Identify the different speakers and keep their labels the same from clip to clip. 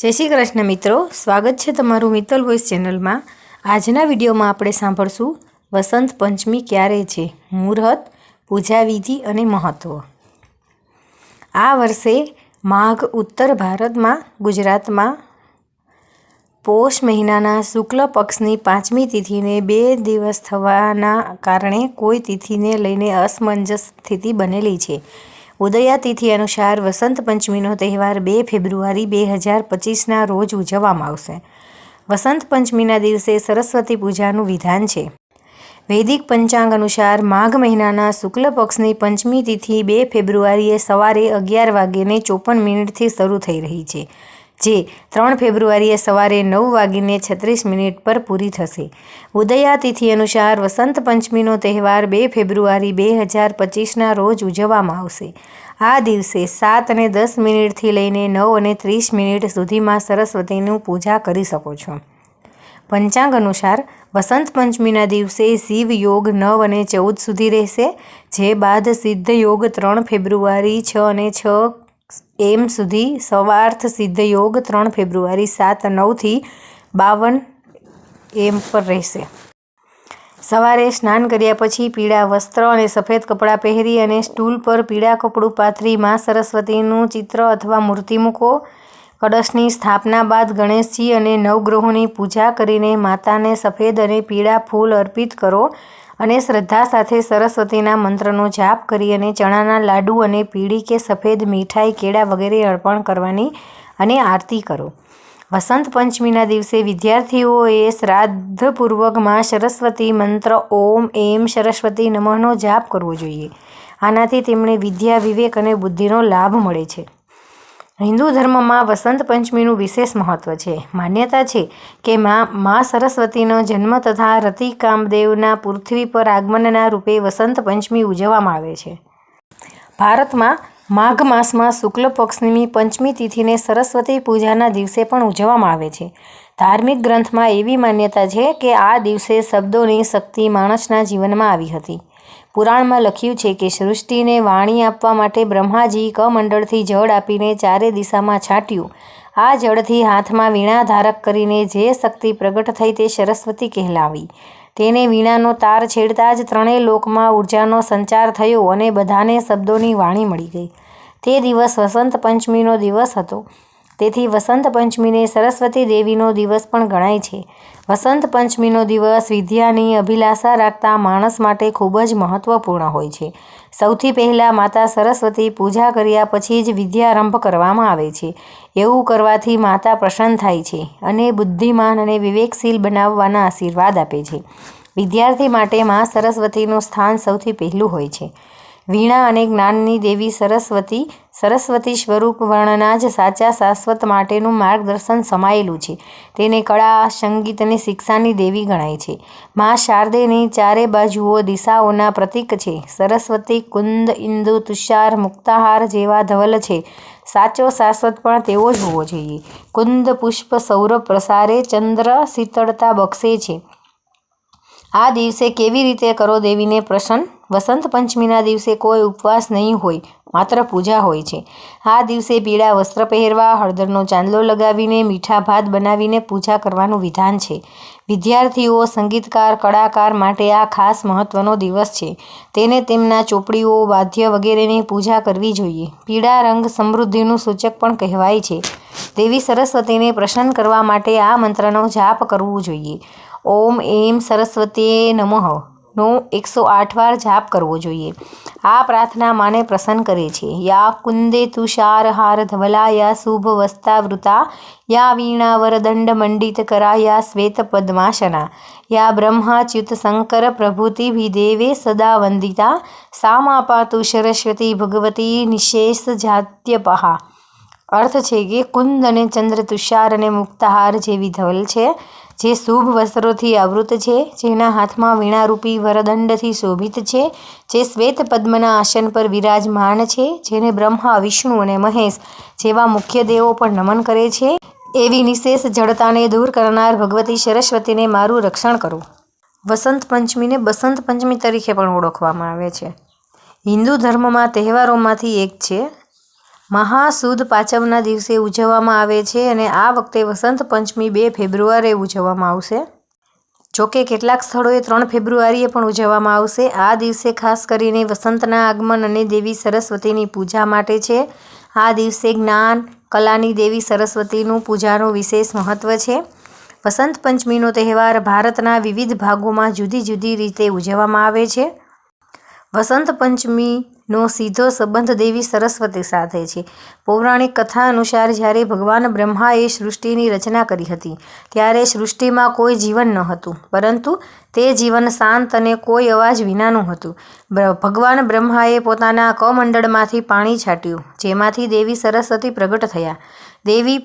Speaker 1: જય શ્રી કૃષ્ણ મિત્રો, સ્વાગત છે તમારું મિત્તલ વોઇસ ચેનલમાં આજના વિડીયોમાં આપણે સાંભળશું, વસંત પંચમી ક્યારે છે? મુહૂર્ત પૂજા વિધિ અને મહત્ત્વ આ વર્ષે માઘ ઉત્તર ભારતમાં, ગુજરાતમાં પોષ મહિનાના શુક્લ પક્ષની પાંચમી તિથિને બે દિવસ થવાના કારણે કોઈ તિથિને લઈને અસમંજસ સ્થિતિ બનેલી છે. ઉદયા તિથિ અનુસાર વસંત પંચમીનો તહેવાર બે ફેબ્રુઆરી બે હજાર પચીસના રોજ ઉજવવામાં આવશે. વસંત પંચમીના દિવસે સરસ્વતી પૂજાનું વિધાન છે. વૈદિક પંચાંગ અનુસાર માઘ મહિનાના શુક્લ પક્ષની પંચમી તિથિ બે ફેબ્રુઆરીએ સવારે અગિયાર વાગ્યે ચોપન મિનિટથી શરૂ થઈ રહી છે. જે ત્રણ ફેબ્રુઆરીએ સવારે નવ વાગીને છત્રીસ મિનિટ પર પૂરી થશે. ઉદયાતિથિ અનુસાર વસંત પંચમીનો તહેવાર બે ફેબ્રુઆરી બે હજાર પચીસના રોજ ઉજવવામાં આવશે. આ દિવસે સાત અને દસ મિનિટથી લઈને નવ અને ત્રીસ મિનિટ સુધીમાં સરસ્વતીનું પૂજા કરી શકો છો. પંચાંગ અનુસાર વસંત પંચમીના દિવસે શિવ યોગ નવ અને ચૌદ સુધી રહેશે. જે બાદ સિદ્ધ યોગ ત્રણ ફેબ્રુઆરી છ અને છ એમ સુધી સવાર્થ સિદ્ધ યોગ ત્રણ ફેબ્રુઆરી સાત નવથી બાવન એમ પર રહેશે. સવારે સ્નાન કર્યા પછી પીળા વસ્ત્ર અને સફેદ કપડાં પહેરી અને સ્ટૂલ પર પીળા કપડું પાથરી મા સરસ્વતીનું ચિત્ર અથવા મૂર્તિ મૂકો. કળશની સ્થાપના બાદ ગણેશજી અને નવગ્રહોની પૂજા કરીને માતાને સફેદ અને પીળા ફૂલ અર્પિત કરો અને શ્રદ્ધા સાથે સરસ્વતીના મંત્રનો જાપ કરી અને ચણાના લાડુ અને પીળી કે સફેદ મીઠાઈ, કેળા વગેરે અર્પણ કરવાની અને આરતી કરો. વસંત પંચમીના દિવસે વિદ્યાર્થીઓએ શ્રાદ્ધપૂર્વકમાં સરસ્વતી મંત્ર ઓમ એમ સરસ્વતી નમઃનો જાપ કરવો જોઈએ. આનાથી તેમણે વિદ્યા, વિવેક અને બુદ્ધિનો લાભ મળે છે. હિન્દુ ધર્મમાં વસંત પંચમીનું વિશેષ મહત્વ છે. માન્યતા છે કે માં, મા સરસ્વતીનો જન્મ તથા રતિ કામદેવના પૃથ્વી પર આગમનના રૂપે વસંત પંચમી ઉજવવામાં આવે છે. ભારતમાં માઘ માસમાં શુક્લ પક્ષની પંચમી તિથિને સરસ્વતી પૂજાના દિવસે પણ ઉજવવામાં આવે છે. ધાર્મિક ગ્રંથમાં એવી માન્યતા છે કે આ દિવસે શબ્દોની શક્તિ માણસના જીવનમાં આવી હતી. પુરાણમાં લખ્યું છે કે સૃષ્ટિને વાણી આપવા માટે બ્રહ્માજી કમંડળથી જળ આપીને ચારે દિશામાં છાંટ્યું. આ જળથી હાથમાં વીણા ધારક કરીને જે શક્તિ પ્રગટ થઈ તે સરસ્વતી કહેલાવી. તેને વીણાનો તાર છેડતા જ ત્રણેય લોકમાં ઉર્જાનો સંચાર થયો અને બધાને શબ્દોની વાણી મળી ગઈ. તે દિવસ વસંત પંચમીનો દિવસ હતો. તેથી વસંત પંચમીને સરસ્વતી દેવીનો દિવસ પણ ગણાય છે. વસંત પંચમીનો દિવસ વિદ્યાની અભિલાષા રાખતા માણસ માટે ખૂબ જ મહત્વપૂર્ણ હોય છે. સૌથી પહેલાં માતા સરસ્વતી પૂજા કર્યા પછી જ વિદ્યારંભ કરવામાં આવે છે. એવું કરવાથી માતા પ્રસન્ન થાય છે અને બુદ્ધિમાન અને વિવેકશીલ બનાવવાના આશીર્વાદ આપે છે. વિદ્યાર્થી માટે મા સરસ્વતીનું સ્થાન સૌથી પહેલું હોય છે. વીણા અને જ્ઞાનની દેવી સરસ્વતી સરસ્વતી સ્વરૂપ વર્ણના જ સાચા શાશ્વત માટેનું માર્ગદર્શન સમાયેલું છે. તેને કળા, સંગીત અને શિક્ષાની દેવી ગણાય છે. મા શારદેની ચારે બાજુઓ દિશાઓના પ્રતીક છે. સરસ્વતી, કુંદ ઇન્દુ તુષાર, મુક્તાહાર જેવા ધવલ છે. સાચો શાશ્વત પણ તેવો જ હોવો જોઈએ. કુંદ, પુષ્પ, સૌરભ, પ્રસારે ચંદ્ર, શીતળતા બક્ષે છે. આ દિવસે કેવી રીતે કરો દેવીને પ્રસન્ન? વસંત પંચમીના દિવસે કોઈ ઉપવાસ નહીં હોય. માત્ર પૂજા હોય છે. આ દિવસે પીળા વસ્ત્ર પહેરવા, હળદરનો ચાંદલો લગાવીને, મીઠા ભાત બનાવીને પૂજા કરવાનું વિધાન છે. વિદ્યાર્થીઓ, સંગીતકાર, કળાકાર માટે આ ખાસ મહત્વનો દિવસ છે. તેને તેમના ચોપડીઓ, વાદ્ય વગેરેની પૂજા કરવી જોઈએ. પીળા રંગ સમૃદ્ધિનું સૂચક પણ કહેવાય છે. દેવી સરસ્વતીને પ્રસન્ન કરવા માટે આ મંત્રનો જાપ કરવું જોઈએ. ઓમ એમ સરસ્વતીએ નમઃ. નો એકસો આઠ વાર જાપ કરવો જોઈએ. આ પ્રાર્થના માને પ્રસન્ન કરે છે. યા કુંદે તુષાર હાર ધવલા યા શુભ વસ્તાવૃતા યા વીણા વરદંડ મંડિત કરા યા શ્વેત પદ્માસના, યા બ્રહ્માચ્યુત શંકર પ્રભૃતિભિદેવે સદા વંદિતા, સામા પાતુ સરસ્વતી ભગવતી નિશેષ જાત્યપહા અર્થ છે કે કુંદ અને ચંદ્ર તુષાર અને મુક્તહાર જેવી ધવલ છે. જે શુભ વસ્ત્રોથી આવૃત છે, જેના હાથમાં વીણારૂપી વરદંડથી શોભિત છે, જે શ્વેત પદ્મના આસન પર વિરાજમાન છે, જેને બ્રહ્મા, વિષ્ણુ અને મહેશ જેવા મુખ્ય દેવો પણ નમન કરે છે. એવી નિશેષ જડતાને દૂર કરનાર ભગવતી સરસ્વતીને મારું રક્ષણ કરો. વસંત પંચમીને બસંત પંચમી તરીકે પણ ઓળખવામાં આવે છે. હિન્દુ ધર્મમાં તહેવારોમાંથી એક છે. મહાસુદ પાંચમના દિવસે ઉજવવામાં આવે છે અને આ વખતે વસંત પંચમી બે ફેબ્રુઆરીએ ઉજવવામાં આવશે. જોકે કેટલાક સ્થળોએ ત્રણ ફેબ્રુઆરીએ પણ ઉજવવામાં આવશે. આ દિવસે ખાસ કરીને વસંતના આગમન અને દેવી સરસ્વતીની પૂજા માટે છે. આ દિવસે જ્ઞાન, કલાની દેવી સરસ્વતીનું પૂજાનું વિશેષ મહત્ત્વ છે. વસંત પંચમીનો તહેવાર ભારતના વિવિધ ભાગોમાં જુદી જુદી રીતે ઉજવવામાં આવે છે. વસંત પંચમીનો સીધો સંબંધ દેવી સરસ્વતી સાથે છે. પૌરાણિક કથા અનુસાર જ્યારે ભગવાન બ્રહ્માએ સૃષ્ટિની રચના કરી હતી, ત્યારે સૃષ્ટિમાં કોઈ જીવન ન હતું, પરંતુ તે જીવન શાંત અને કોઈ અવાજ વિનાનું હતું. ભગવાન બ્રહ્માએ પોતાના કમંડળમાંથી પાણી છાંટ્યું, જેમાંથી દેવી સરસ્વતી પ્રગટ થયા. દેવી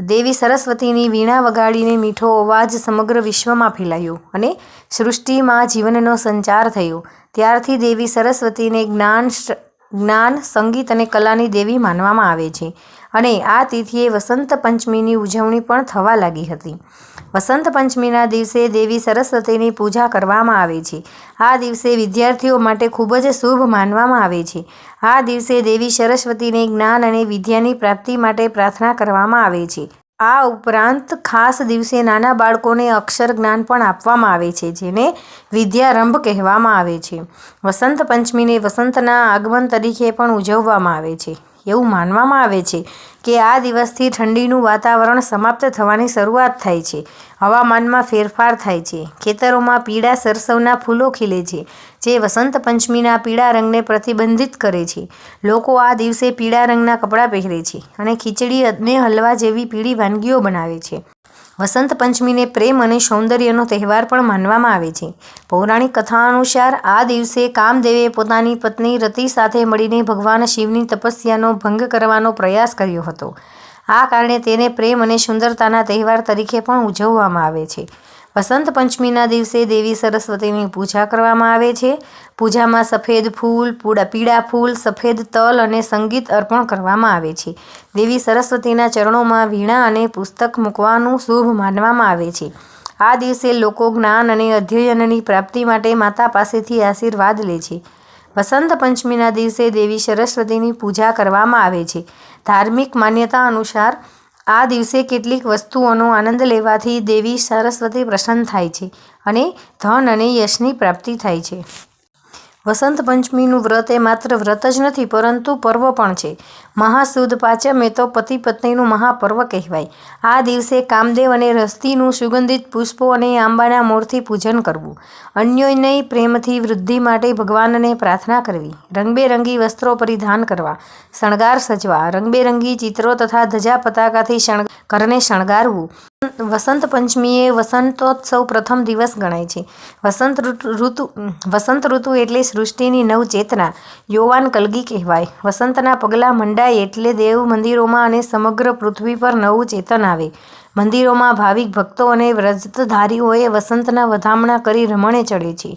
Speaker 1: દેવી સરસ્વતીની વીણા વગાડીને મીઠો અવાજ સમગ્ર વિશ્વમાં ફેલાયો અને સૃષ્ટિમાં જીવનનો સંચાર થયો. ત્યારથી દેવી સરસ્વતીને જ્ઞાન જ્ઞાન, સંગીત અને કલાની દેવી માનવામાં આવે છે. અને આ તિથિએ વસંત પંચમીની ઉજવણી પણ થવા લાગી હતી. વસંત પંચમીના દિવસે દેવી સરસ્વતીની પૂજા કરવામાં આવે છે. આ દિવસે વિદ્યાર્થીઓ માટે ખૂબ જ શુભ માનવામાં આવે છે. આ દિવસે દેવી સરસ્વતીને જ્ઞાન અને વિદ્યાની પ્રાપ્તિ માટે પ્રાર્થના કરવામાં આવે છે. આ ઉપરાંત ખાસ દિવસે નાના બાળકોને અક્ષર જ્ઞાન પણ આપવામાં આવે છે, જેને વિદ્યારંભ કહેવામાં આવે છે. વસંત પંચમીને વસંતના આગમન તરીકે પણ ઉજવવામાં આવે છે. એવું માનવામાં આવે છે કે આ દિવસથી ઠંડીનું વાતાવરણ સમાપ્ત થવાની શરૂઆત થાય છે. હવામાનમાં ફેરફાર થાય છે. ખેતરોમાં પીળા સરસવના ફૂલો ખીલે છે, જે વસંત પંચમીના પીળા રંગને પ્રતિબંધિત કરે છે. લોકો આ દિવસે પીળા રંગના કપડાં પહેરે છે અને ખીચડી અને હલવા જેવી પીળી વાનગીઓ બનાવે છે. વસંત પંચમીને પ્રેમ અને સૌંદર્યનો તહેવાર પણ માનવામાં આવે છે. પૌરાણિક કથા અનુસાર આ દિવસે કામદેવે પોતાની પત્ની રતિ સાથે મળીને ભગવાન શિવની તપસ્યાનો ભંગ કરવાનો પ્રયાસ કર્યો હતો. આ કારણે તેને પ્રેમ અને સુંદરતાના તહેવાર તરીકે પણ ઉજવવામાં આવે છે. વસંત પંચમીના દિવસે દેવી સરસ્વતીની પૂજા કરવામાં આવે છે. પૂજામાં સફેદ ફૂલ પીળા ફૂલ, સફેદ તલ અને સંગીત અર્પણ કરવામાં આવે છે. દેવી સરસ્વતીના ચરણોમાં વીણા અને પુસ્તક મૂકવાનું શુભ માનવામાં આવે છે. આ દિવસે લોકો જ્ઞાન અને અધ્યયનની પ્રાપ્તિ માટે માતા પાસેથી આશીર્વાદ લે છે. વસંત પંચમીના દિવસે દેવી સરસ્વતીની પૂજા કરવામાં આવે છે. ધાર્મિક માન્યતા અનુસાર આ દિવસે કેટલીક વસ્તુઓનો આનંદ લેવાથી દેવી સરસ્વતી પ્રસન્ન થાય છે અને ધન અને યશની પ્રાપ્તિ થાય છે. વસંત પંચમીનું વ્રત એ માત્ર વ્રત જ નથી, પરંતુ પર્વ પણ છે. મહાસુદ પાચમ એ તો પતિ પત્નીનું મહાપર્વ કહેવાય. આ દિવસે કામદેવ અને રસ્તીનું સુગંધિત પુષ્પો અને આંબાના મૂળથી પૂજન કરવું. અન્યોન્ય પ્રેમથી વૃદ્ધિ માટે ભગવાનને પ્રાર્થના કરવી. રંગબેરંગી વસ્ત્રો પરિધાન કરવા. શણગાર સજવા. રંગબેરંગી ચિત્રો તથા ધજા પતાકાથી શણ ઘરને શણગારવું. વસંત પંચમીએ વસંતોત્સવ પ્રથમ દિવસ ગણાય છે. વસંત ઋતુ વસંત ઋતુ એટલે સૃષ્ટિની નવચેતના, યુવાન કલગી કહેવાય. વસંતના પગલાં મંડાય એટલે દેવ મંદિરોમાં અને સમગ્ર પૃથ્વી પર નવું ચેતન આવે. મંદિરોમાં ભાવિક ભક્તો અને વ્રજધારીઓએ વસંતના વધામણા કરી રમણે ચડે છે.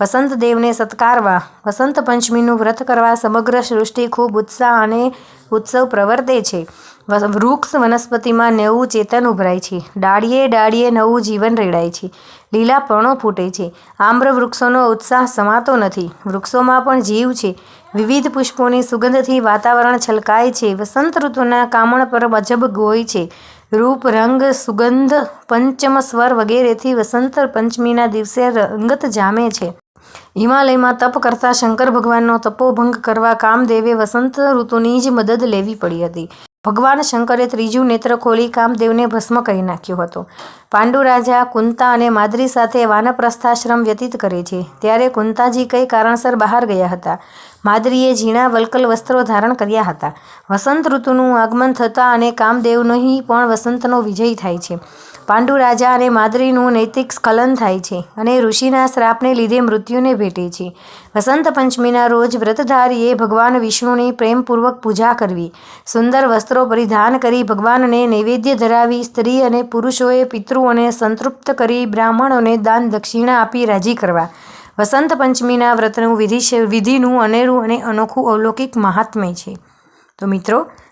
Speaker 1: વસંત દેવને સત્કારવા. વસંત પંચમીનું વ્રત કરવા સમગ્ર સૃષ્ટિ ખૂબ ઉત્સાહ અને ઉત્સવ પ્રવર્તે છે. વૃક્ષ વનસ્પતિમાં નવું ચેતન ઉભરાય છે. ડાળીએ ડાળીએ નવું જીવન રેડાય છે. લીલા પર્ણો ફૂટે છે. આમ્ર વૃક્ષોનો ઉત્સાહ સમાતો નથી. વૃક્ષોમાં પણ જીવ છે. વિવિધ પુષ્પોની સુગંધથી વાતાવરણ છલકાય છે. વસંત ઋતુના કામણ પર અજબ ગોય છે. રૂપ, રંગ, સુગંધ, પંચમ સ્વર વગેરેથી વસંત પંચમીના દિવસે રંગત જામે છે. હિમાલયમાં તપ કરતા શંકર ભગવાનનો તપોભંગ કરવા કામદેવે વસંત ઋતુની જ મદદ લેવી પડી હતી. ભગવાન શંકરે ત્રીજું નેત્ર ખોલી કામદેવને ભસ્મ કરી નાખ્યો હતો. પાંડુ કુંતા અને માદ્રી સાથે વાનપ્રસ્થાશ્રમ વ્યતીત કરે છે. ત્યારે કુંતાજી કઈ કારણસર બહાર ગયા હતા. માદ્રીએ ઝીણા વલકલ વસ્ત્રો ધારણ કર્યા હતા. વસંત ઋતુનું આગમન થતાં અને કામદેવની પણ વસંતનો વિજય થાય છે. પાંડુ રાજા અને માદ્રીનું નૈતિક સ્ખલન થાય છે અને ઋષિના શ્રાપને લીધે મૃત્યુને ભેટે છે. વસંત પંચમીના રોજ વ્રતધારીએ ભગવાન વિષ્ણુની પ્રેમપૂર્વક પૂજા કરવી. સુંદર વસ્ત્રો પરિધાન કરી ભગવાનને નૈવેદ્ય ધરાવી સ્ત્રી અને પુરુષોએ પિતૃઓને સંતૃપ્ત કરી બ્રાહ્મણોને દાન દક્ષિણા આપી રાજી કરવા. વસંત પંચમીના વ્રતનું વિધિ વિધિનું અનેરું અને અનોખું અવલૌકિક મહાત્મ્ય છે. તો મિત્રો